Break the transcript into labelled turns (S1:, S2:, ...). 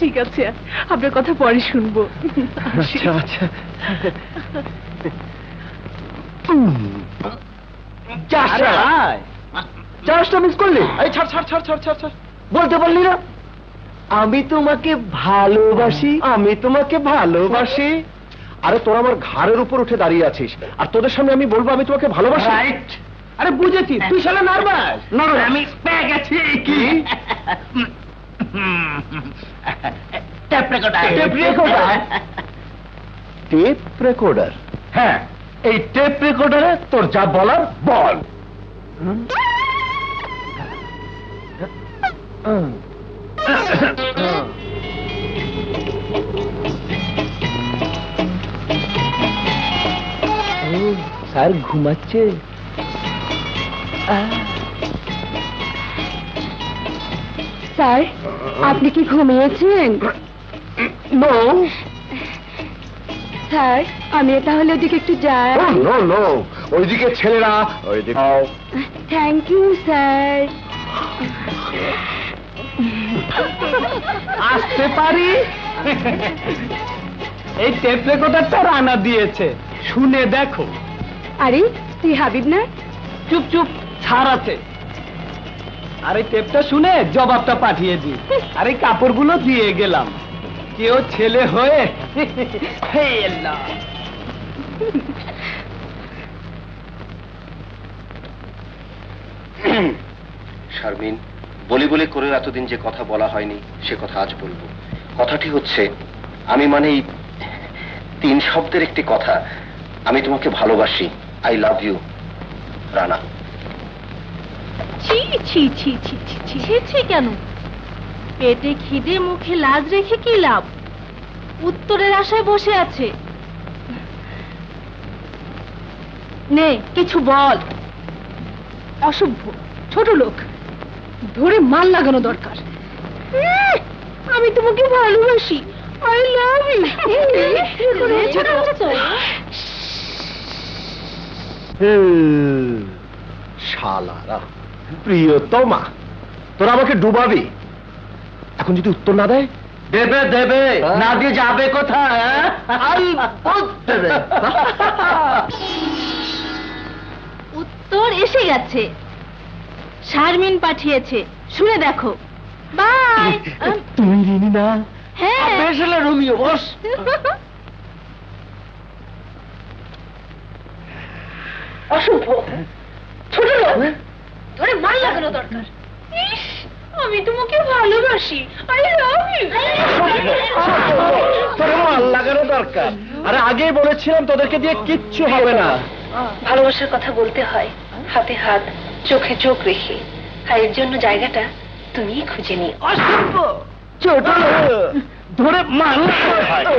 S1: ঠিক আছে আপনার কথা পরে শুনব।
S2: আচ্ছা আচ্ছা। চাষটা মিস করলি? এই ছাড় ছাড় ছাড় ছাড় ছাড় ছাড়। বলতে পারলি না? আমি তোমাকে ভালোবাসি আমি তোমাকে ভালোবাসি। আরে তোরা আমার ঘাড়ের উপর উঠে দাঁড়িয়ে আছিস। আর তোদের সামনে আমি বলব আমি তোমাকে ভালোবাসি।
S3: রাইট আরে বুঝেছি তুই শালা নার্ভাস। আমি পেয়ে গেছি।
S2: কি?
S3: Tape recorder
S2: tape recorder? Tape recorder হ্যাঁ এই টেপ রেকর্ডারে তোর যা বলার বল। স্যার ঘুমাচ্ছে।
S1: স্যার আপনি কি ঘুমিয়েছেন? স্যার আমি তাহলে ওদিকে একটু যাই।
S2: No no. ওইদিকে ছেলেরা
S1: থ্যাংক ইউ স্যার।
S3: আসতে পারি? এই টেপ রেকর্ডারটা রানা দিয়েছে। শুনে দেখো।
S1: আরে তুই হাবিব না?
S3: চুপ চুপ ছাড় আছে। আরে টেপটা শুনে জবাবটা পাঠিয়ে দি। আর এই কাপড়গুলো দিয়ে গেলাম। কেউ ছেলে হয়ে হে আল্লাহ।
S4: শারমিন বলি বলি করে এতদিন যে কথা বলা হয়নি সে কথা আজ বলব। কথাটি হচ্ছে আমি মানে এই তিন শব্দের একটি কথা। আমি তোমাকে ভালোবাসি। আই লাভ ইউ রানা
S5: ছি ছি ছি ছি ছি ছি ছি ছি কেন? পেটে খিদে মুখে লাজ রেখে কি লাভ? উত্তরের আশায় বসে আছে। নে কিছু বল।
S1: অসভ্য ছোট লোক। ধরে মাল লাগানো দরকার।
S5: আমি তোমাকে ভালোবাসি। আই লাভ ইউ
S2: শালারা প্রিয়তমা তোরা আমাকে ডুবাবি। এখন যদি উত্তর না দেয়?
S3: দেবে দেবে
S2: হ্যাঁ?
S3: না দিয়ে যাবে কোথায় হ্যাঁ?
S5: উত্তর এসে গেছে। শারমিন পাঠিয়েছে শুনে দেখো। বাই।
S2: তুমি রিনি না
S5: হ্যাঁ
S3: রোমিও বস।
S5: অসভ্য ছোট লোক। ধরে মাল লাগানো দরকার। ইস, আমি তোমাকে ভালোবাসি। আই লাভ ইউ
S2: তোর মাল লাগানো দরকার। আরে আগেই বলেছিলাম তোদেরকে দিয়ে কিচ্ছু হবে না।
S6: ভালোবাসার কথা বলতে হয়। হাতে হাত চোখে চোখ রেখে। আর এর জন্য জায়গাটা তুমিই খুঁজে নিও।
S3: অসভ্য ছোট। ধরে মানুষ
S2: ও।